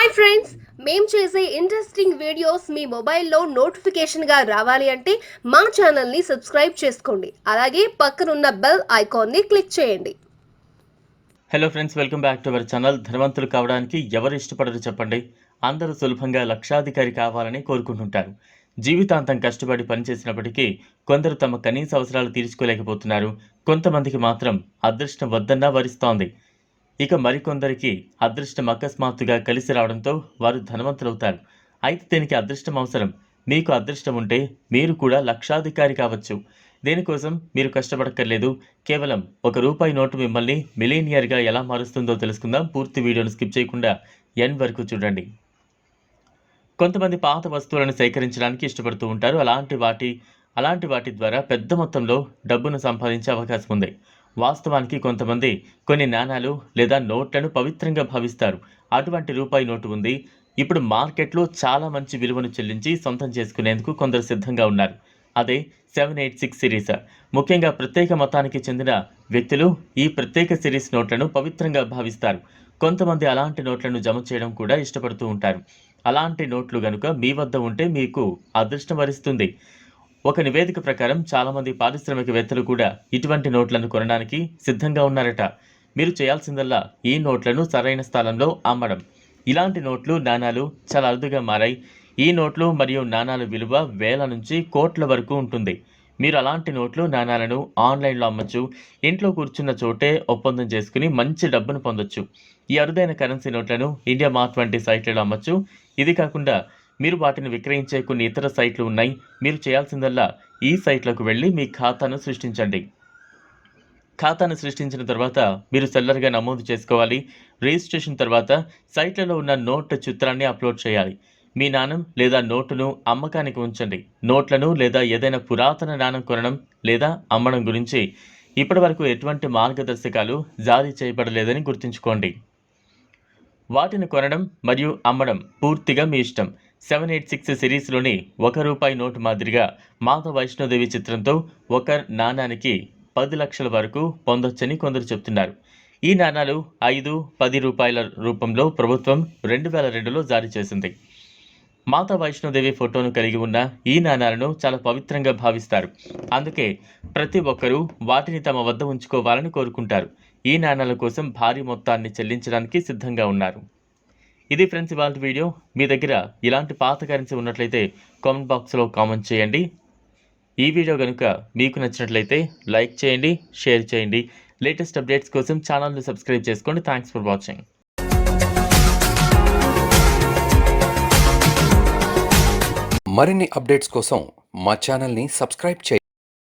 Hi friends మేము చేసే interesting videos మీ మొబైల్లో నోటిఫికేషన్గా రావాలి అంటే మా ఛానల్ని సబ్స్క్రైబ్ చేసుకోండి. అలాగే పక్కనున్న బెల్ ఐకాన్ని క్లిక్ చేయండి. Hello friends welcome back to our channel ధనవంతులు కావడానికి ఎవరు ఇష్టపడరు చెప్పండి. అందరూ సులభంగా లక్షాధికారి కావాలని కోరుకుంటుంటారు. జీవితాంతం కష్టపడి పనిచేసినప్పటికీ కొందరు తమ కనీస అవసరాలు తీర్చుకోలేకపోతున్నారు. కొంతమందికి మాత్రం అదృష్టం వద్దన్నా వరిస్తోంది. ఇక మరికొందరికి అదృష్టం అకస్మాత్తుగా కలిసి రావడంతో వారు ధనవంతులవుతారు. అయితే దీనికి అదృష్టం అవసరం. మీకు అదృష్టం ఉంటే మీరు కూడా లక్షాధికారి కావచ్చు. దేనికోసం మీరు కష్టపడక్కర్లేదు. కేవలం ఒక రూపాయి నోటు మిమ్మల్ని మిలీనియర్గా ఎలా మారుస్తుందో తెలుసుకుందాం. పూర్తి వీడియోను స్కిప్ చేయకుండా ఎన్ వరకు చూడండి. కొంతమంది పాత వస్తువులను సేకరించడానికి ఇష్టపడుతూ ఉంటారు. అలాంటి వాటి అలాంటి వాటి ద్వారా పెద్ద మొత్తంలో డబ్బును సంపాదించే అవకాశం ఉంది. వాస్తవానికి కొంతమంది కొన్ని నాణాలు లేదా నోట్లను పవిత్రంగా భావిస్తారు. అటువంటి రూపాయి నోటు ఉంది. ఇప్పుడు మార్కెట్లో చాలా మంచి విలువను చెల్లించి సొంతం చేసుకునేందుకు కొందరు సిద్ధంగా ఉన్నారు. అదే సెవెన్ ఎయిట్ సిక్స్ సిరీస్. ముఖ్యంగా ప్రత్యేక మతానికి చెందిన వ్యక్తులు ఈ ప్రత్యేక సిరీస్ నోట్లను పవిత్రంగా భావిస్తారు. కొంతమంది అలాంటి నోట్లను జమ చేయడం కూడా ఇష్టపడుతూ ఉంటారు. అలాంటి నోట్లు గనుక మీ వద్ద ఉంటే మీకు అదృష్టం వరిస్తుంది. ఒక నివేదిక ప్రకారం చాలామంది పారిశ్రామికవేత్తలు కూడా ఇటువంటి నోట్లను కొనడానికి సిద్ధంగా ఉన్నారట. మీరు చేయాల్సిందల్లా ఈ నోట్లను సరైన స్థలంలో అమ్మడం. ఇలాంటి నోట్లు నాణాలు చాలా అరుదుగా మారాయి. ఈ నోట్లు మరియు నాణాల విలువ వేల నుంచి కోట్ల వరకు ఉంటుంది. మీరు అలాంటి నోట్లు నాణాలను ఆన్లైన్లో అమ్మచ్చు. ఇంట్లో కూర్చున్న చోటే ఒప్పందం చేసుకుని మంచి డబ్బును పొందొచ్చు. ఈ అరుదైన కరెన్సీ నోట్లను ఇండియా మార్ట్ వంటి సైట్లలో అమ్మచ్చు. ఇది కాకుండా మీరు వాటిని విక్రయించే కొన్ని ఇతర సైట్లు ఉన్నాయి. మీరు చేయాల్సిందల్లా ఈ సైట్లకు వెళ్ళి మీ ఖాతాను సృష్టించండి. ఖాతాను సృష్టించిన తర్వాత మీరు సెల్లర్గా నమోదు చేసుకోవాలి. రిజిస్ట్రేషన్ తర్వాత సైట్లలో ఉన్న నోట్ చిత్రాన్ని అప్లోడ్ చేయాలి. మీ నాణం లేదా నోటును అమ్మకానికి ఉంచండి. నోట్లను లేదా ఏదైనా పురాతన నాణం కొనడం లేదా అమ్మడం గురించి ఇప్పటివరకు ఎటువంటి మార్గదర్శకాలు జారీ చేయబడలేదని గుర్తుంచుకోండి. వాటిని కొనడం మరియు అమ్మడం పూర్తిగా మీ ఇష్టం. సెవెన్ ఎయిట్ సిక్స్ సిరీస్లోని ఒక రూపాయి నోటు మాదిరిగా మాత వైష్ణోదేవి చిత్రంతో ఒక నాణానికి పది లక్షల వరకు పొందొచ్చని కొందరు చెప్తున్నారు. ఈ నాణాలు ఐదు పది రూపాయల రూపంలో ప్రభుత్వం రెండు వేల రెండులో జారీ చేసింది. మాతా వైష్ణోదేవి ఫోటోను కలిగి ఉన్న ఈ నాణాలను చాలా పవిత్రంగా భావిస్తారు. అందుకే ప్రతి ఒక్కరూ వాటిని తమ వద్ద ఉంచుకోవాలని కోరుకుంటారు. ఈ నాణాల కోసం భారీ మొత్తాన్ని చెల్లించడానికి సిద్ధంగా ఉన్నారు. ఇది ఫ్రెండ్స్ ఇవాళ వీడియో. మీ దగ్గర ఇలాంటి పాత కరెన్సీ ఉన్నట్లయితే కామెంట్ బాక్స్లో కామెంట్ చేయండి. ఈ వీడియో కనుక మీకు నచ్చినట్లయితే లైక్ చేయండి షేర్ చేయండి. లేటెస్ట్ అప్డేట్స్ కోసం ఛానల్ని సబ్స్క్రైబ్ చేసుకోండి. Thanks for watching. మరిన్ని అప్డేట్స్ కోసం మా ఛానల్ని సబ్స్క్రైబ్ చేయండి.